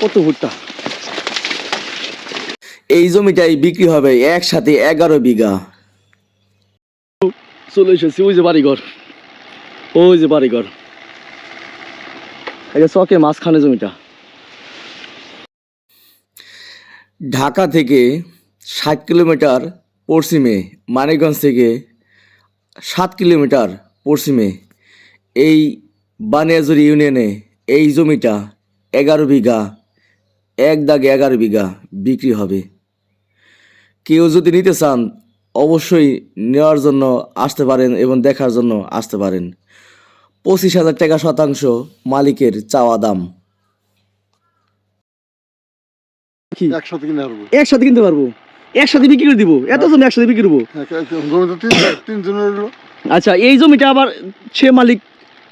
কত ভুট্টা? এই জমিটাই বিক্রি হবে একসাথে এগারো বিঘা। চলে এসেছি ওই যে বাড়িঘর। ওই যে বাড়িঘর। এটা চকে মাঝখানে জমিটা। ঢাকা থেকে ষাট কিলোমিটার পশ্চিমে মানিকগঞ্জ থেকে সাত কিলোমিটার পশ্চিমে এই বানিয়াজুরি ইউনিয়নে এই জমিটা এগারো বিঘা। এক দাগে এগারো বিঘা বিক্রি হবে। কেউ যদি নিতে চান অবশ্যই নেওয়ার জন্য আসতে পারেন এবং দেখার জন্য আসতে পারেন। পঁচিশ হাজার টাকা শতাংশ মালিকের চাওয়া দাম। একসাথে কিনতে পারব? একসাথে বিক্রি করে দিব? এত জমি একসাথে বিক্রি করব? আচ্ছা এই জমিটা আবার সে মালিক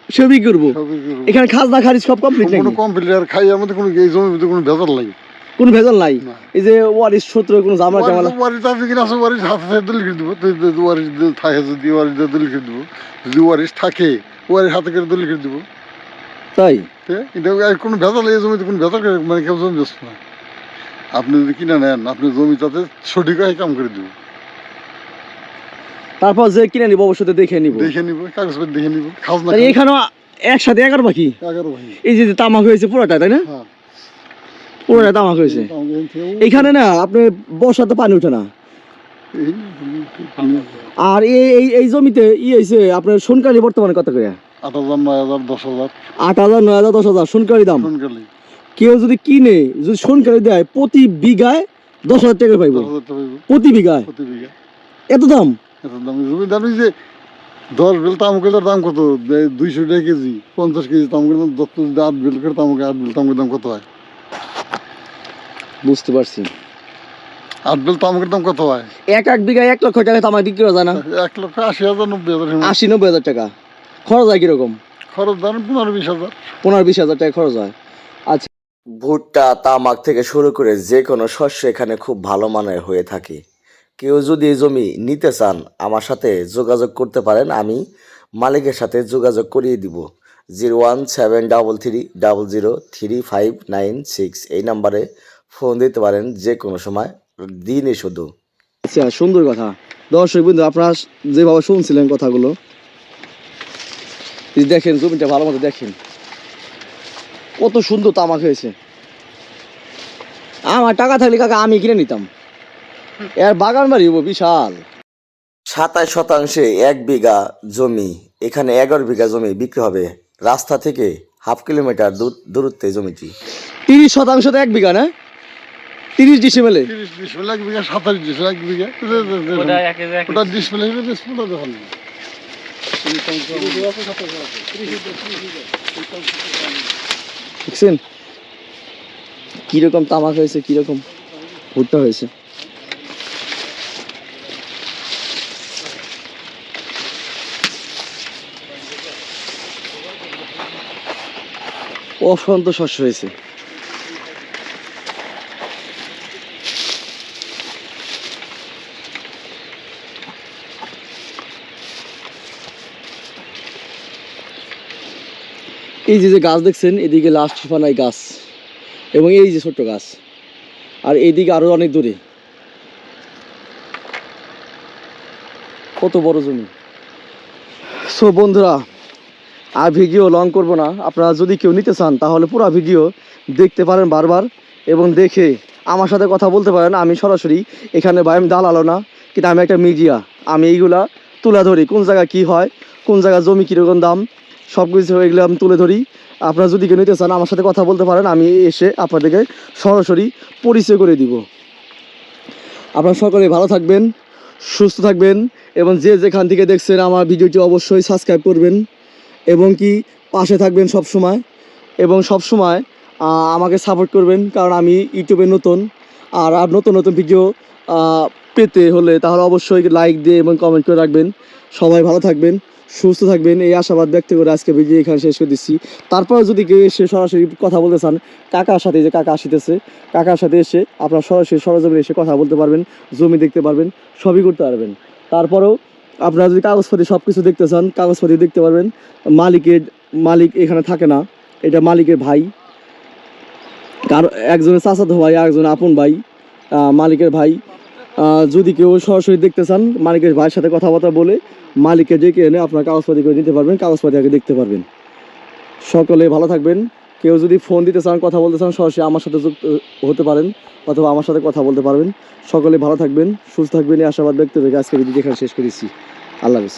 সবই করব। এখানে খাজনা খারিজ সব কমপ্লিট কোনো নাকি? কমপ্লিট আর খাই আমাদের কোনো এই জমির ভিতরে কোনো ভেজাল নাই। কোনো ভেজাল নাই? না। এই যে ওয়ারিস সূত্র কোনো ঝামেলা টামেলা ওয়ারি তাতে কিনা আছে ওয়ারিস হাতে করে দেবো ওয়ারিস থাকে যদি ওয়ারিস দলিল করে দেবো যদি ওয়ারিস থাকে ওয়ারিস হাতে করে দলিল করে দেবো তাই এটা কোনো ভেজাল এই জমিতে কোনো ভেজাল মানে কেউ জমি বেচবে না। আপনি যদি কিনে নেন আপনি জমি তাতে সঠিক হয় কাম করে দেবো তারপর যে কিনে নিব অবশ্যই দেখে নিব। দেখে নিব কাগজপত্র দেখে নিব খাজনা এখানেও একসাথে এগারো পাখি এগারো ভাই এই যে তামাক হয়েছে পুরোটা তাই না? হ্যাঁ। পুরোটা তামাক হয়েছে। এখানে না আপনি বর্ষাতে পানি ওঠে না। আর এই এই জমিতে ই হয়েছে আপনার সোনকালি বর্তমানে কত করে? আট হাজার নয় হাজার দশ হাজার। আট হাজার নয় হাজার দশ হাজার সোনকালি দাম? সোনকালি। কেউ যদি কিনে যদি সোনকালি দেয় প্রতি বিঘায় দশ হাজার টাকা পাইব। প্রতি বিঘায়। এত দাম? এত দাম জমি দাম যে দশ বেল তামুকের দাম কত? দুইশো টাকা কেজি পঞ্চাশ কেজি তামুকের দাম দশ কেজি আট বেল করে তামুকে আট বেল তামুকের দাম কত হয়? বুঝতে পারছি। আট বেল তামুকের দাম কত হয়? এক এক বিঘায় এক লক্ষ টাকা তামাক বিক্রি না? এক লক্ষ আশি হাজার নব্বই হাজার আশি নব্বই হাজার টাকা। খরচ হয় কীরকম? খরচ ধরেন পনেরো বিশ হাজার। পনেরো বিশ হাজার টাকা খরচ হয়। আচ্ছা। ভুট্টা তামাক থেকে শুরু করে যে কোনো শস্য এখানে খুব ভালো মানের হয়ে থাকে। কেউ যদি এই জমি নিতে চান, আমার সাথে যোগাযোগ করতে পারেন, আমি মালিকের সাথে যোগাযোগ করিয়ে দিব। Zero one seven double three double zero three five nine six এই নাম্বারে ফোন দিতে পারেন যে কোনো সময়, দিনই শুধু। আচ্ছা সুন্দর কথা। দর্শক বন্ধু আপনারা যেভাবে শুনছিলেন কথাগুলো দেখেন জমিটা ভালো মতো দেখেন। কত সুন্দর তামাক হয়েছে। আমার টাকা থাকলে কাকা আমি কিনে নিতাম। এর বাগান বাড়ি হব বিশাল। সাতাশ শতাংশে এক বিঘা জমি এখানে এগারো বিঘা জমি বিক্রি হবে। রাস্তা থেকে হাফ কিলোমিটার দূরত্বে জমিটি। তিরিশ শতাংশ তো এক বিঘা না? তিরিশ ডিসিমেলে তিরিশ বিশ এক বিঘা সাতাশ ডিশ এক বিঘা। ওটা ডিশ বেলে বেশ দেখছেন? কীরকম তামাক হয়েছে কীরকম ভুট্টা হয়েছে। অফ্রান্ত শস্য হয়েছে এই যে যে গাছ দেখছেন, এদিকে লাস্ট ফানাই গাছ এবং এই যে ছোট্ট গাছ। আর এইদিকে আরও অনেক দূরে। কত বড় জমি। সো বন্ধুরা আর ভিডিও লং করব না। আপনারা যদি কেউ নিতে চান, তাহলে পুরো ভিডিও দেখতে পারেন বারবার এবং দেখে আমার সাথে কথা বলতে পারেন। আমি সরাসরি এখানে ভাই, আমি দালালো না, কিন্তু আমি একটা মিডিয়া আমি এইগুলা তুলে ধরি, কোন জায়গায় কি হয়, কোন জায়গায় জমি কীরকম দাম সব কিছু এগুলো আমি তুলে ধরি। আপনারা যদি কেউ নিতে চান, আমার সাথে কথা বলতে পারেন, আমি এসে আপনাদেরকে সরাসরি পরিচয় করে দিব। আপনারা সকলে ভালো থাকবেন, সুস্থ থাকবেন এবং যে যেখান থেকে দেখছেন আমার ভিডিওটি অবশ্যই সাবস্ক্রাইব করবেন। এবং কি পাশে থাকবেন সব সময়। এবং সব সময় আমাকে সাপোর্ট করবেন, কারণ আমি ইউটিউবে নতুন। আর আর নতুন নতুন ভিডিও পেতে হলে তাহলে অবশ্যই লাইক দিয়ে এবং কমেন্ট করে রাখবেন। সবাই ভালো থাকবেন, সুস্থ থাকবেন, এই আশাবাদ ব্যক্ত করে আজকে ভিডিও এখানে শেষ করে দিচ্ছি। তারপরে যদি কেউ এসে সরাসরি কথা বলতে চান, কাকার সাথে যে কাকা আসিতেছে, কাকার সাথে এসে আপনার সরাসরি সরজমিনে এসে কথা বলতে পারবেন, জমি দেখতে পারবেন, সবই করতে পারবেন। তারপরেও আপনারা যদি কাগজপত্র সব কিছু দেখতে চান, কাগজপত্র দেখতে পারবেন, মালিকের, মালিক এখানে থাকে না, এটা মালিকের ভাই। কার, একজনের চাচাতো ভাই একজন আপন ভাই মালিকের ভাই। যদি কেউ সরাসরি দেখতে চান, মালিকের ভাইয়ের সাথে কথাবার্তা বলে মালিককে ডেকে এনে আপনার কাগজপাতি করে নিতে পারবেন কাগজপাতি আগে দেখতে পারবেন। সকলে ভালো থাকবেন। কেউ যদি ফোন দিতে চান, কথা বলতে চান, সরাসরি আমার সাথে যুক্ত হতে পারেন অথবা আমার সাথে কথা বলতে পারবেন। সকলে ভালো থাকবেন, সুস্থ থাকবেন, এই আশাবাদ ব্যক্ত রেখে আজকে ভিডিও এখানে শেষ করেছি। আল্লাহ হাফিজ।